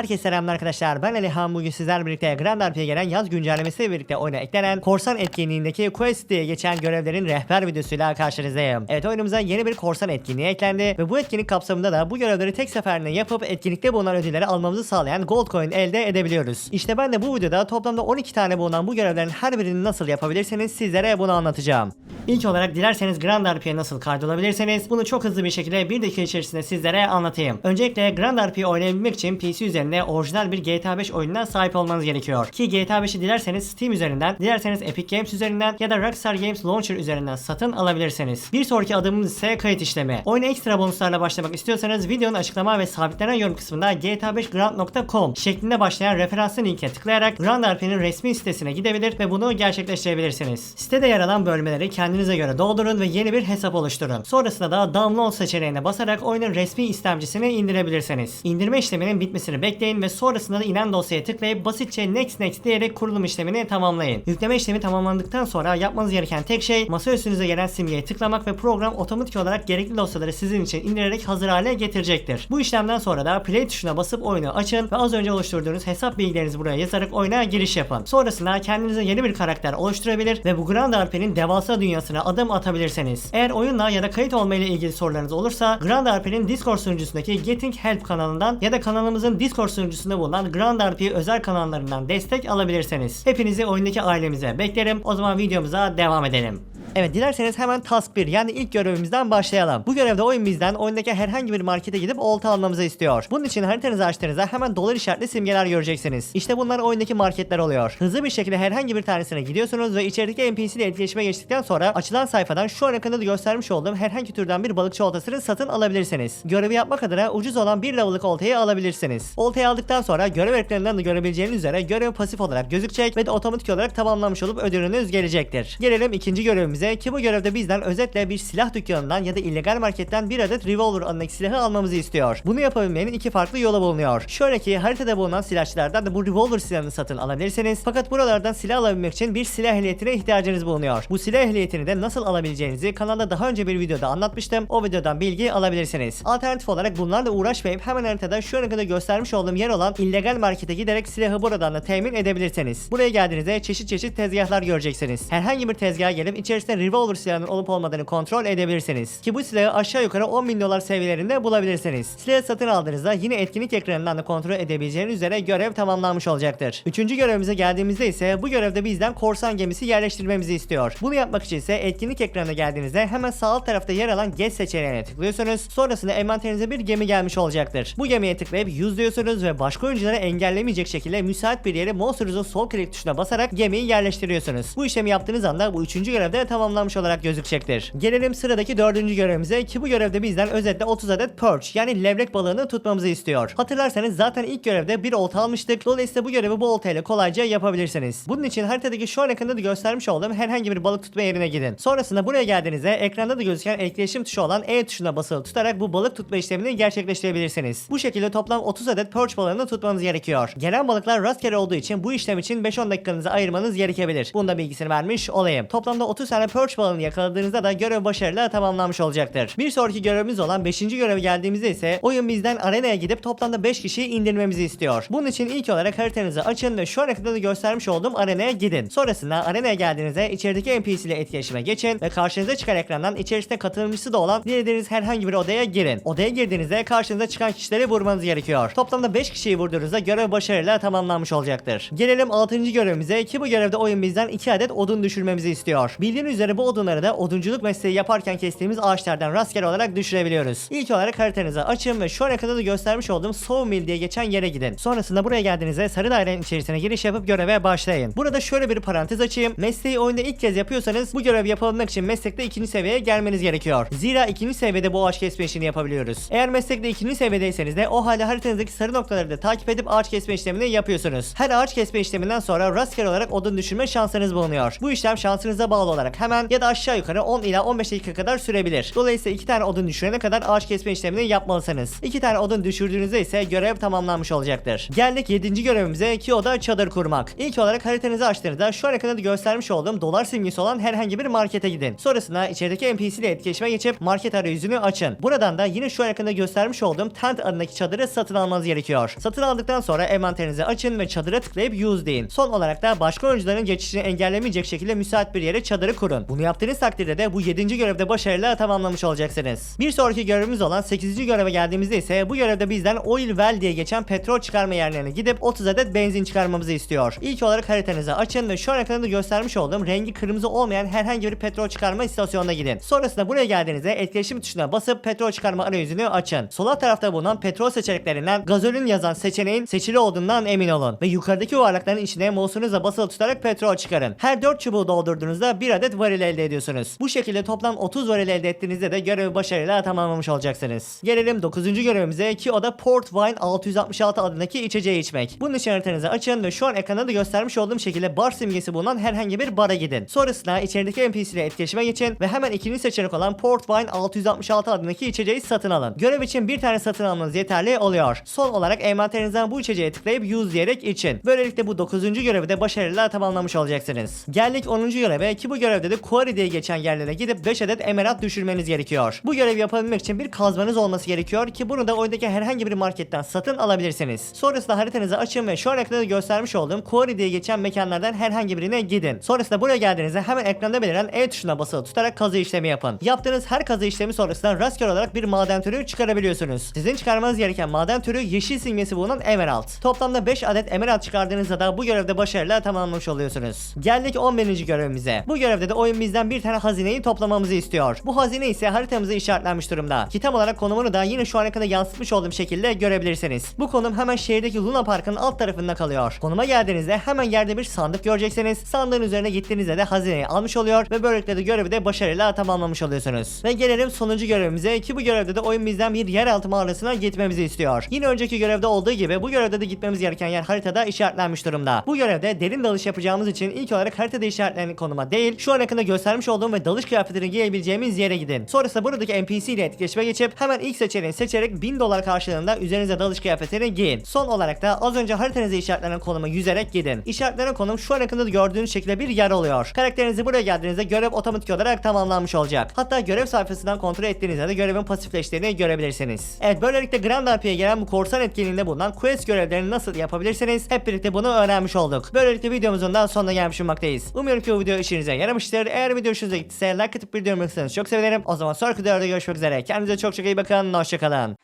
Herkese selamlar arkadaşlar. Ben Alihan. Bugün sizlerle birlikte Grand RP'ye gelen yaz güncellemesiyle birlikte oyuna eklenen Korsan etkinliğindeki Quest diye geçen görevlerin rehber videosuyla karşınızdayım. Evet oyunumuza yeni bir korsan etkinliği eklendi ve bu etkinlik kapsamında da bu görevleri tek seferinde yapıp etkinlikte bulunan ödülleri almamızı sağlayan Gold Coin elde edebiliyoruz. İşte ben de bu videoda toplamda 12 tane bulunan bu görevlerin her birini nasıl yapabilirsiniz sizlere bunu anlatacağım. İlk olarak dilerseniz Grand RP'ye nasıl kaydolabilirseniz bunu çok hızlı bir şekilde bir dakika içerisinde sizlere anlatayım. Öncelikle Grand RP'yi oynayabilmek için PC üzerinde orijinal bir GTA 5 oyununa sahip olmanız gerekiyor. Ki GTA 5'i dilerseniz Steam üzerinden, dilerseniz Epic Games üzerinden ya da Rockstar Games Launcher üzerinden satın alabilirsiniz. Bir sonraki adımımız ise kayıt işlemi. Oyuna ekstra bonuslarla başlamak istiyorsanız videonun açıklama ve sabitlenen yorum kısmında gta5grand.com şeklinde başlayan referanslı linke tıklayarak Grand RP'nin resmi sitesine gidebilir ve bunu gerçekleştirebilirsiniz. Sitede yer alan bölmeleri kendinize göre doldurun ve yeni bir hesap oluşturun. Sonrasında da download seçeneğine basarak oyunun resmi istemcisini indirebilirsiniz. İndirme işleminin bitmesini bekleyin ve sonrasında da inen dosyaya tıklayıp basitçe next next diyerek kurulum işlemini tamamlayın. Yükleme işlemi tamamlandıktan sonra yapmanız gereken tek şey masa üstünüze gelen simgeye tıklamak ve program otomatik olarak gerekli dosyaları sizin için indirerek hazır hale getirecektir. Bu işlemden sonra da play tuşuna basıp oyunu açın ve az önce oluşturduğunuz hesap bilgilerinizi buraya yazarak oyuna giriş yapın. Sonrasında kendinize yeni bir karakter oluşturabilir ve bu Grand RP'nin devasa dünyasına adım atabilirsiniz. Eğer oyunla ya da kayıt olma ile ilgili sorularınız olursa Grand RP'nin Discord sunucusundaki Getting Help kanalından ya da kanalımızın Discord sunucusunda bulunan Grand RP özel kanallarından destek alabilirsiniz. Hepinizi oyundaki ailemize beklerim. O zaman videomuza devam edelim. Evet dilerseniz hemen task 1 yani ilk görevimizden başlayalım. Bu görevde oyun bizden oyundaki herhangi bir markete gidip olta almamızı istiyor. Bunun için haritanızı açtığınızda hemen dolar işaretli simgeler göreceksiniz. İşte bunlar oyundaki marketler oluyor. Hızlı bir şekilde herhangi bir tanesine gidiyorsunuz ve içerideki NPC ile etkileşime geçtikten sonra açılan sayfadan şu an ekranda da göstermiş olduğum herhangi türden bir balıkçı oltasını satın alabilirsiniz. Görevi yapmak adına ucuz olan bir level'lık oltayı alabilirsiniz. Oltayı aldıktan sonra görev ekranından da görebileceğiniz üzere görev pasif olarak gözükecek ve de otomatik olarak tamamlanmış olup ödülünüz gelecektir. Gelelim ikinci görevimize ki bu görevde bizden özetle bir silah dükkanından ya da illegal marketten bir adet revolver adındaki silahı almamızı istiyor. Bunu yapabilmenin iki farklı yolu bulunuyor. Şöyle ki haritada bulunan silahçılardan da bu revolver silahını satın alabilirsiniz. Fakat buralardan silah alabilmek için bir silah ehliyetine ihtiyacınız bulunuyor. Bu silah ehliyetini de nasıl alabileceğinizi kanalda daha önce bir videoda anlatmıştım. O videodan bilgi alabilirsiniz. Alternatif olarak bunlarla uğraşmayıp hemen haritada şu ana kadar göstermiş olduğum yer olan illegal markete giderek silahı buradan da temin edebilirsiniz. Buraya geldiğinizde çeşit çeşit tezgahlar göreceksiniz. Herhangi bir tezgaha gelip içerisinde revolver silahının olup olmadığını kontrol edebilirsiniz. Ki bu silahı aşağı yukarı 10 bin dolar seviyelerinde bulabilirsiniz. Silahı satın aldığınızda yine etkinlik ekranından da kontrol edebileceğiniz üzere görev tamamlanmış olacaktır. Üçüncü görevimize geldiğimizde ise bu görevde bizden korsan gemisi yerleştirmemizi istiyor. Bunu yapmak için ise etkinlik ekranına geldiğinizde hemen sağ alt tarafta yer alan Get seçeneğine tıklıyorsunuz. Sonrasında envanterinize bir gemi gelmiş olacaktır. Bu gemiye tıklayıp yüz diyorsunuz ve başka oyuncuları engellemeyecek şekilde müsait bir yere Monster'ın sol klik tuşuna basarak gemiyi yerleştiriyorsunuz. Bu işlemi yaptığınız anda bu üçüncü görevde tamamlanmış olarak gözükecektir. Gelelim sıradaki dördüncü görevimize ki bu görevde bizden özetle 30 adet perch yani levrek balığını tutmamızı istiyor. Hatırlarsanız zaten ilk görevde bir olta almıştık. Dolayısıyla bu görevi bu oltayla kolayca yapabilirsiniz. Bunun için haritadaki şu an ekranda da göstermiş olduğum herhangi bir balık tutma yerine gidin. Sonrasında buraya geldiğinizde ekranda da gözüken etkileşim tuşu olan E tuşuna basılı tutarak bu balık tutma işlemini gerçekleştirebilirsiniz. Bu şekilde toplam 30 adet perch balığını tutmanız gerekiyor. Gelen balıklar rastgele olduğu için bu işlem için 5-10 dakikanızı ayırmanız gerekebilir. Bunda bilgisini vermiş olayım. Toplamda 30 tane perch balığını yakaladığınızda da görev başarıyla tamamlanmış olacaktır. Bir sonraki görevimiz olan 5. göreve geldiğimizde ise oyun bizden arenaya gidip toplamda 5 kişiyi indirmemizi istiyor. Bunun için ilk olarak haritanızı açın ve şu an ekranda da göstermiş olduğum arenaya gidin. Sonrasında arenaya geldiğinizde içerideki NPC ile etkileşime geçin ve karşınıza çıkan ekrandan içerisinde katılımcısı da olan dilediğiniz herhangi bir odaya girin. Odaya girdiğinizde karşınıza çıkan kişileri vurmanız gerekiyor. Toplamda 5 kişiyi vurduğunuzda görev başarıyla tamamlanmış olacaktır. Gelelim 6. görevimize ki bu görevde oyun bizden 2 adet odun düşürmemizi istiyor. Bildiğiniz üzere bu odunları da odunculuk mesleği yaparken kestiğimiz ağaçlardan rastgele olarak düşürebiliyoruz. İlk olarak haritanızı açın ve şu ana kadar da göstermiş olduğum Sawmill diye geçen yere gidin. Sonrasında buraya geldiğinizde sarı dairenin içerisine giriş yapıp göreve başlayın. Burada şöyle bir parantez açayım. Mesleği oyunda ilk kez yapıyorsanız bu görevi yapabilmek için meslekte ikinci seviyeye gelmeniz gerekiyor. Zira ikinci seviyede bu ağaç kesme işini yapabiliyoruz. Eğer meslekte ikinci seviyedeyseniz de o halde haritanızdaki sarı noktaları da takip edip ağaç kesme işlemini yapıyorsunuz. Her ağaç kesme işleminden sonra rastgele olarak odun düşürme şansınız bulunuyor. Bu işlem şansınıza bağlı olarak hemen ya da aşağı yukarı 10 ila 15 dakika kadar sürebilir. Dolayısıyla iki tane odun düşürene kadar ağaç kesme işlemini yapmalısınız. İki tane odun düşürdüğünüzde ise görev tamamlanmış olacaktır. Geldik 7. görevimize ki o da çadır kurmak. İlk olarak haritanızı açtığınızda şu ana kadar da göstermiş olduğum dolar simgesi olan herhangi bir markete gidin. Sonrasında içerideki NPC ile etkileşime geçip market arayüzünü açın. Buradan da yine şu kadar göstermiş olduğum tent adındaki çadırı satın almanız gerekiyor. Satın aldıktan sonra envanterinizi açın ve çadıra tıklayıp use deyin. Son olarak da başka oyuncuların geçişini engellemeyecek şekilde müsait bir yere çadırı kurun. Bunu yaptığınız takdirde de bu 7. görevde başarıyla tamamlamış olacaksınız. Bir sonraki görevimiz olan 8. göreve geldiğimizde ise bu görevde bizden oil well diye geçen petrol çıkarma yerlerine gidip 30 adet benzin çıkarmamızı istiyor. İlk olarak haritanızı açın ve şu ana kadar da göstermiş olduğum rengi kırmızı olmayan herhangi bir petrol çıkarma istasyonuna gidin. Sonrasında buraya geldiğinizde etkileşim tuşuna basıp petrol çıkarma arayüzünü açın. Sol tarafta bulunan petrol seçeneklerinden gazolin yazan seçeneğin seçili olduğundan emin olun. Ve yukarıdaki yuvarlakların içine mouse'unuzla basılı tutarak petrol çıkarın. Her 4 çubuğu doldurduğunuzda bir adet varil elde ediyorsunuz. Bu şekilde toplam 30 varil elde ettiğinizde de görevi başarıyla tamamlamış olacaksınız. Gelelim 9. görevimize ki o da Port Wine 666 adındaki içeceği içmek. Bunun için haritanızı açın ve şu an ekranda da göstermiş olduğum şekilde bar simgesi bulunan herhangi bir bara gidin. Sonrasında içerideki NPC ile etkileşime geçin ve hemen ikinci seçenek olan Port Wine 666 adındaki içeceği satın alın. Görev için bir tane satın almanız yeterli oluyor. Son olarak envanterinizden bu içeceğe tıklayıp use diyerek için. Böylelikle bu 9. görevi de başarıyla tamamlamış olacaksınız. Geldik 10. göreve ki bu görevde de Quarry diye geçen yerlere gidip 5 adet emerald düşürmeniz gerekiyor. Bu görevi yapabilmek için bir kazmanız olması gerekiyor ki bunu da oyundaki herhangi bir marketten satın alabilirsiniz. Sonrasında haritanızı açın ve şu an ekranda göstermiş olduğum Quarry diye geçen mekanlardan herhangi birine gidin. Sonrasında buraya geldiğinizde hemen ekranda beliren E tuşuna basılı tutarak kazı işlemi yapın. Yaptığınız her kazı işlemi sonrasında rastgele olarak bir maden türü çıkarabiliyorsunuz. Sizin çıkarmanız gereken maden türü yeşil simgesi bulunan emerald. Toplamda 5 adet emerald çıkardığınızda da bu görevde başarıyla tamamlamış oluyorsunuz. Geldik 11. görevimize. Bu görevde de oyun bizden bir tane hazineyi toplamamızı istiyor. Bu hazine ise haritamıza işaretlenmiş durumda. Kitap olarak konumunu da yine şu ana kadar yansıtmış olduğum şekilde görebilirsiniz. Bu konum hemen şehirdeki Luna Park'ın alt tarafında kalıyor. Konuma geldiğinizde hemen yerde bir sandık göreceksiniz. Sandığın üzerine gittiğinizde de hazineyi almış oluyor ve böylelikle de görevi de başarıyla tamamlamış oluyorsunuz. Ve gelelim sonuncu görevimize ki bu görevde de oyun bizden bir yeraltı mağarasına gitmemizi istiyor. Yine önceki görevde olduğu gibi bu görevde de gitmemiz gereken yer haritada işaretlenmiş durumda. Bu görevde derin dalış yapacağımız için ilk olarak haritada işaretlenen konuma değil şu an hakkında göstermiş olduğum ve dalış kıyafetini giyebileceğimiz yere gidin. Sonrasında buradaki NPC ile etkileşime geçip hemen ilk seçeneği seçerek 1000 dolar karşılığında üzerinize dalış kıyafetini giyin. Son olarak da az önce haritanızda işaretlenen konuma yüzerek gidin. İşaretlenen konum şu an hakkında gördüğünüz şekilde bir yer oluyor. Karakterinizi buraya geldiğinizde görev otomatik olarak tamamlanmış olacak. Hatta görev sayfasından kontrol ettiğinizde de görevin pasifleştiğini görebilirsiniz. Evet böylelikle Grand RP'ye gelen bu korsan etkinliğinde bulunan quest görevlerini nasıl yapabilirsiniz hep birlikte bunu öğrenmiş olduk. Böylelikle videomuzun da sonuna gelmiş olmaktayız. Umuyorum ki bu video işinize yaramıştır. Eğer video hoşunuza gittiyse like atıp bildirim çok sevinirim. O zaman sonraki videoda görüşmek üzere. Kendinize çok çok iyi bakın. Hoşçakalın.